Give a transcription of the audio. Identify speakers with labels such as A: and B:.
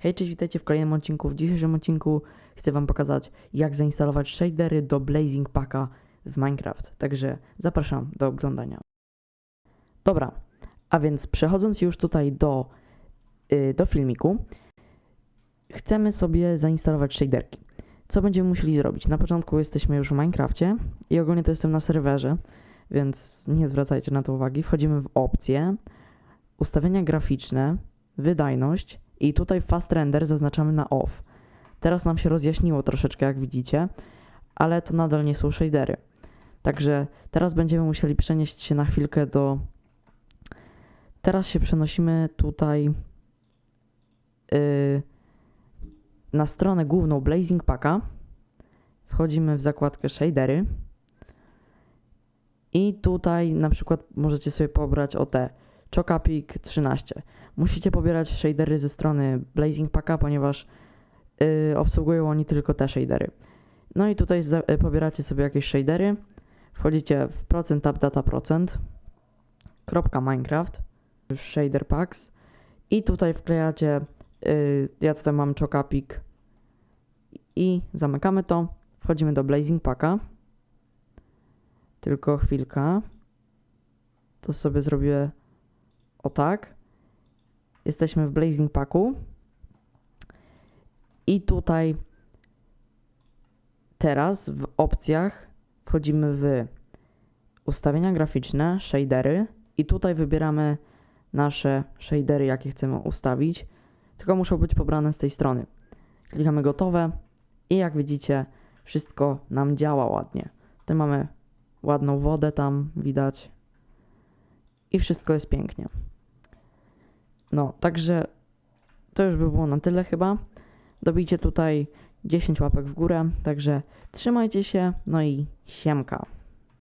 A: Hej, cześć, witajcie w kolejnym odcinku. W dzisiejszym odcinku chcę Wam pokazać, jak zainstalować shadery do Blazing Packa w Minecraft. Także zapraszam do oglądania. Dobra, a więc przechodząc już tutaj do, yy, do filmiku, chcemy sobie zainstalować shaderki. Co będziemy musieli zrobić? Na początku jesteśmy już w Minecrafcie i ogólnie to jestem na serwerze, więc nie zwracajcie na to uwagi. Wchodzimy w opcje, ustawienia graficzne, wydajność i tutaj fast render zaznaczamy na off. Teraz nam się rozjaśniło troszeczkę, jak widzicie, ale to nadal nie są shadery. Także teraz będziemy musieli przenieść się na chwilkę do. Teraz się przenosimy tutaj yy, na stronę główną Blazing Packa. Wchodzimy w zakładkę shadery. I tutaj na przykład możecie sobie pobrać o te Chocapic 13. Musicie pobierać shadery ze strony Blazing Packa, ponieważ yy, obsługują oni tylko te shadery. No i tutaj za, y, pobieracie sobie jakieś shadery, wchodzicie w procent tab data procent, kropka Minecraft, shader packs. I tutaj wklejacie, yy, ja tutaj mam Chocapic i zamykamy to, wchodzimy do Blazing Packa, tylko chwilka, to sobie zrobię o tak. Jesteśmy w Blazing Packu. I tutaj teraz w opcjach wchodzimy w ustawienia graficzne, shadery i tutaj wybieramy nasze shadery, jakie chcemy ustawić. Tylko muszą być pobrane z tej strony. Klikamy gotowe i jak widzicie, wszystko nam działa ładnie. Tutaj mamy ładną wodę tam widać i wszystko jest pięknie. No, także to już by było na tyle chyba. Dobijcie tutaj 10 łapek w górę, także trzymajcie się, no i siemka.